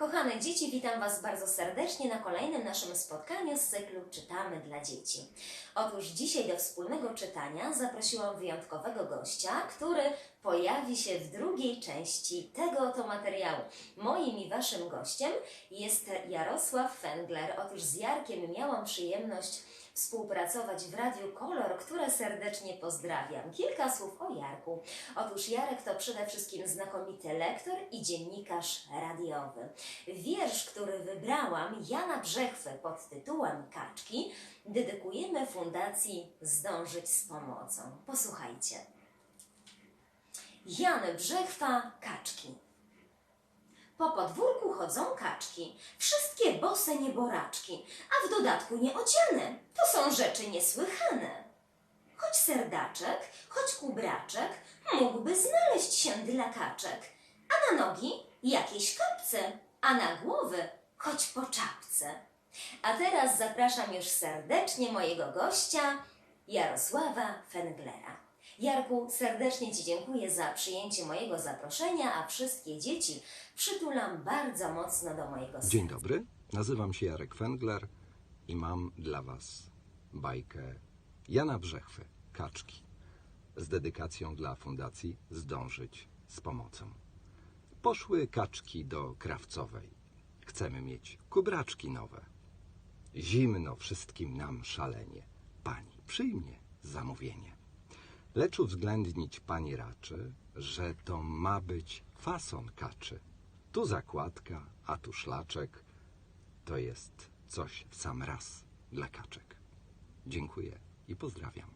Kochane dzieci, witam Was bardzo serdecznie na kolejnym naszym spotkaniu z cyklu Czytamy dla dzieci. Otóż dzisiaj do wspólnego czytania zaprosiłam wyjątkowego gościa, który pojawi się w drugiej części tego oto materiału. Moim i Waszym gościem jest Jarosław Fengler. Otóż z Jarkiem miałam przyjemność współpracować w Radiu Kolor, które serdecznie pozdrawiam. Kilka słów o Jarku. Otóż Jarek to przede wszystkim znakomity lektor i dziennikarz radiowy. Wiersz, który wybrałam, Jana Brzechwy pod tytułem Kaczki, dedykujemy Fundacji Zdążyć z Pomocą. Posłuchajcie. Jan Brzechwa Kaczki. Po podwórku chodzą kaczki, wszystkie bose nieboraczki, a w dodatku nieodziane. To są rzeczy niesłychane. Choć serdaczek, choć kubraczek mógłby znaleźć się dla kaczek, a na nogi jakieś kapce, a na głowy choć po czapce. A teraz zapraszam już serdecznie mojego gościa, Jarosława Fenglera. Jarku, serdecznie Ci dziękuję za przyjęcie mojego zaproszenia, a wszystkie dzieci przytulam bardzo mocno do mojego serca. Dzień dobry, nazywam się Jarek Fengler i mam dla Was bajkę Jana Brzechwy, Kaczki, z dedykacją dla Fundacji Zdążyć z Pomocą. Poszły kaczki do krawcowej. Chcemy mieć kubraczki nowe. Zimno wszystkim nam szalenie. Pani przyjmie zamówienie. Lecz uwzględnić pani raczy, że to ma być fason kaczy. Tu zakładka, a tu szlaczek. To jest coś w sam raz dla kaczek. Dziękuję i pozdrawiam.